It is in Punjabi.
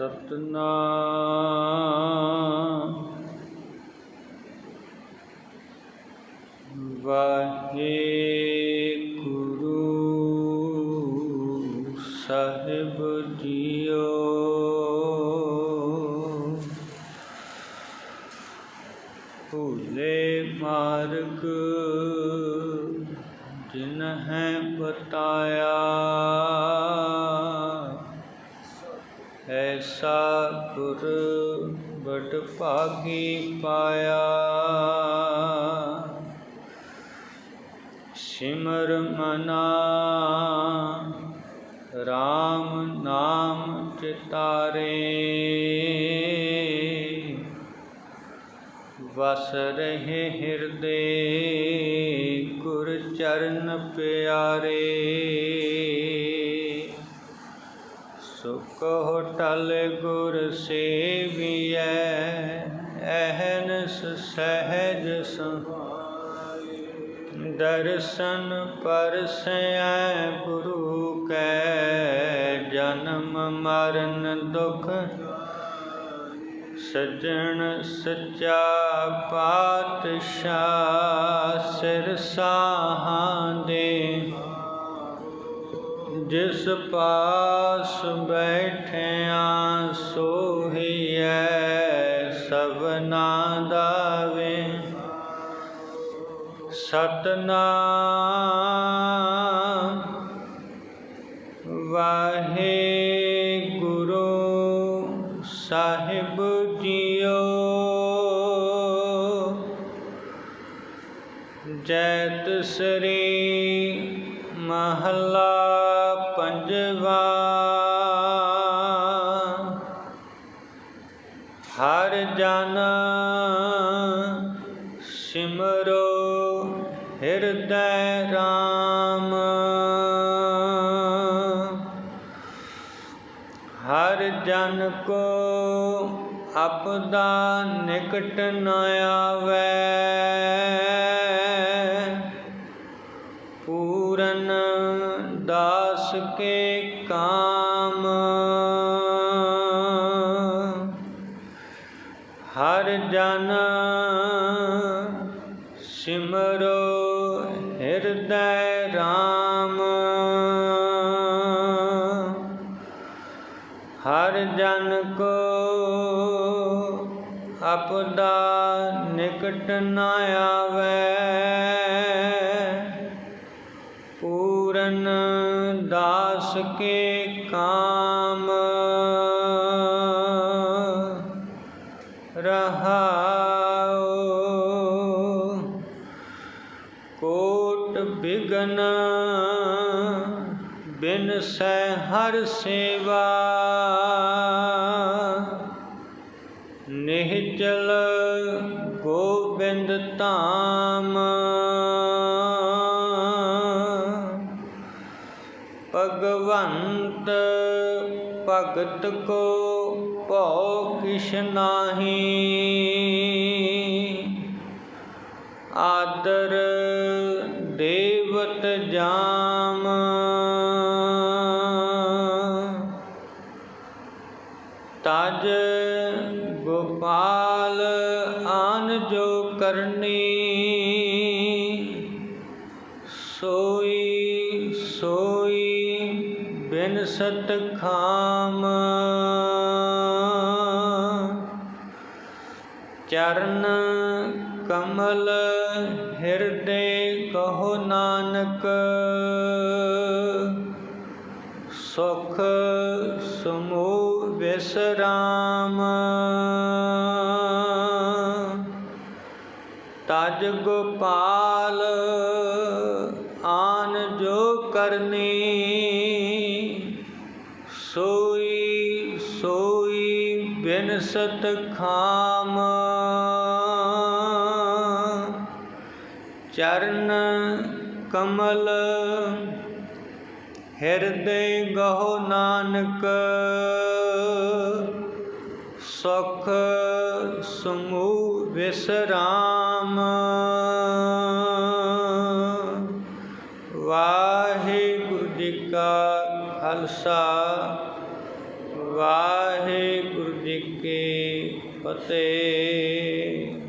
ਸਤਨਾਮ। ਵਾਹਿਗੁਰੂ ਸਾਹਿਬ ਜੀਓ। ਭੂਲੇ ਮਾਰਗ ਜਿਨ ਹੈ ਬਤਾਇਆ। ਐਸਾ ਗੁਰ ਬੜ ਭਾਗੀ ਪਾਇਆ। ਸਿਮਰ ਮਨਾ RAM ਨਾਮ ਚਿਤਾਰੇ। ਵਸ ਰਹੇ ਹਿਰਦੇ ਗੁਰ ਚਰਨ ਪਿਆਰੇ। ਸੁਖ ਹੋਟਲ ਗੁਰ ਸੇਵੀਐ, ਅਹਨਸ ਸਹਿਜ ਸਹਾਇ ਦਰਸ਼ਨ ਪਰਸੈ ਗੁਰੂ ਕੈ, ਜਨਮ ਮਰਨ ਦੁਖ ਸਜਣ ਸੱਚਾ ਪਾਤਸ਼ਾਹ ਸਿਰ ਸਾਹਾਂ ਦੇ। ਜਿਸ ਪਾਸ ਬੈਠਿਆ ਸੋਹੀਐ ਸਭਨਾ ਦਾਵੇ ਸਤਨਾਮ ਵਾਹਿਗੁਰੂ ਸਾਹਿਬ ਜੀਓ। ਜੈਤ ਸ੍ਰੀ ਮਹੱਲਾ ਸਿਮਰੋ, ਹਿਰਦੈ ਰਾਮ। ਹਰ ਜਨ ਕੋ ਆਪਦਾ ਨਿਕਟ ਨ ਆਵੈ। ਪੂਰਨ ਦਾਸ ਕੇ ਕਾਮ। ਹਰ ਜਨ ਸਿਮਰੋ ਹਿਰਦੈ ਰਾਮ। ਹਰ ਜਨ ਕੋ ਆਪਦਾ ਨਿਕਟ ਨ ਆਵੈ। ਪੂਰਨ ਦਾਸ ਕੇ ਕਾਮ। ਰਹਾਉ ਬਿਨ ਸੈ ਹਰ ਸੇਵਾ ਨਿਹਚਲ ਗੋਬਿੰਦ ਧਾਮ। ਭਗਵੰਤ ਭਗਤ ਕੋ ਭਉ ਕਿਛ ਨਾਹੀ। ਆਦਰ ਦੇਵਤ ਜਾਮ। ਆਨ ਜੋ ਕਰਨੀ, ਸੋਈ ਸੋਈ ਬਿਨ ਸਤ ਖਾਮ। ਚਰਨ ਕਮਲ ਹਿਰਦੇ ਕਹੋ ਨਾਨਕ, ਸੁਖ ਸਮੂਹ ਵਿਸਰਾਮ ਤਜ ਗੋਪਾਲ ਆਨ ਜੋ ਕਰਨੀ ਸੋਈ ਸੋਈ ਬਿਨ ਖਾਮ। ਚਰਨ ਕਮਲ ਹਿਰਦੇ ਗਹੋ ਨਾਨਕ ਸੁਖ ਸਮੂਹ ਵਿਸਰਾਮ। ਵਾਹਿਗੁਰੂ ਜੀ ਕਾ ਖਾਲਸਾ ਵਾਹਿਗੁਰੂ ਜੀ ਕੀ ਫਤਿਹ।